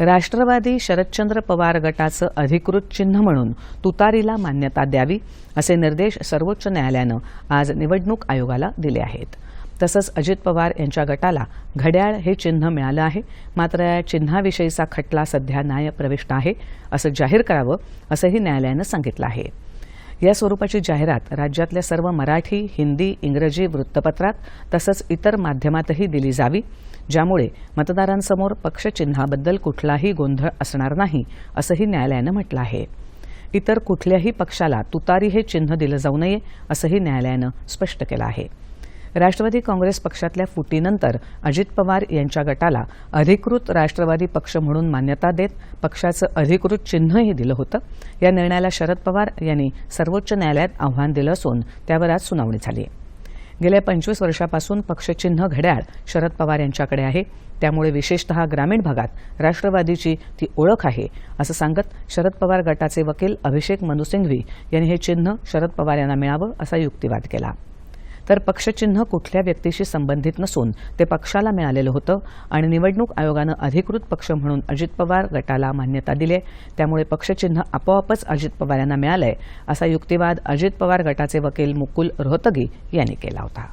राष्ट्रवादी शरदचंद्र पवार गटाचं अधिकृत चिन्ह म्हणून तुतारीला मान्यता द्यावी असे निर्देश सर्वोच्च न्यायालयानं आज निवडणूक आयोगाला दिले आहेत. तसंच अजित पवार यांच्या गटाला घड्याळ हे चिन्ह मिळालं आहे. मात्र या चिन्हाविषयीचा खटला सध्या न्यायप्रविष्ट आहे असं जाहीर करावं असंही न्यायालयानं सांगितलं आहे. या स्वरूपाची जाहिरात राज्यातल्या सर्व मराठी हिंदी इंग्रजी वृत्तपत्रात तसंच इतर माध्यमातही दिली जावी. ज्यामुळे मतदारांसमोर पक्षचिन्हाबद्दल कुठलाही गोंधळ असणार नाही असंही न्यायालयानं म्हटलं आहे. इतर कुठल्याही पक्षाला तुतारी हे चिन्ह दिलं जाऊ नये असंही न्यायालयानं स्पष्ट केलं आहे. राष्ट्रवादी काँग्रेस पक्षातल्या फुटीनंतर अजित पवार यांच्या गटाला अधिकृत राष्ट्रवादी पक्ष म्हणून मान्यता देत पक्षाचं अधिकृत चिन्हही दिलं होतं. या निर्णयाला शरद पवार यांनी सर्वोच्च न्यायालयात आव्हान दिलं असून त्यावर आज सुनावणी झाली गेल्या पंचवीस वर्षापासून पक्षचिन्ह घड्याळ शरद पवार यांच्याकडे आहे. त्यामुळे विशेषतः ग्रामीण भागात राष्ट्रवादीची ती ओळख आहे असं सांगत शरद पवार गटाचे वकील अभिषेक मनु सिंघवी यांनी हे चिन्ह शरद पवार यांना मिळावं असा युक्तिवाद केला. तर पक्षचिन्ह कुठल्या व्यक्तीशी संबंधित नसून ते पक्षाला मिळालेलं होतं आणि निवडणूक आयोगानं अधिकृत पक्ष म्हणून अजित पवार गटाला मान्यता दिली आहे. त्यामुळे पक्षचिन्ह आपोआपच अजित पवार यांना मिळालंय असा युक्तिवाद अजित पवार गटाचे वकील मुकुल रोहतगी यांनी केला होता.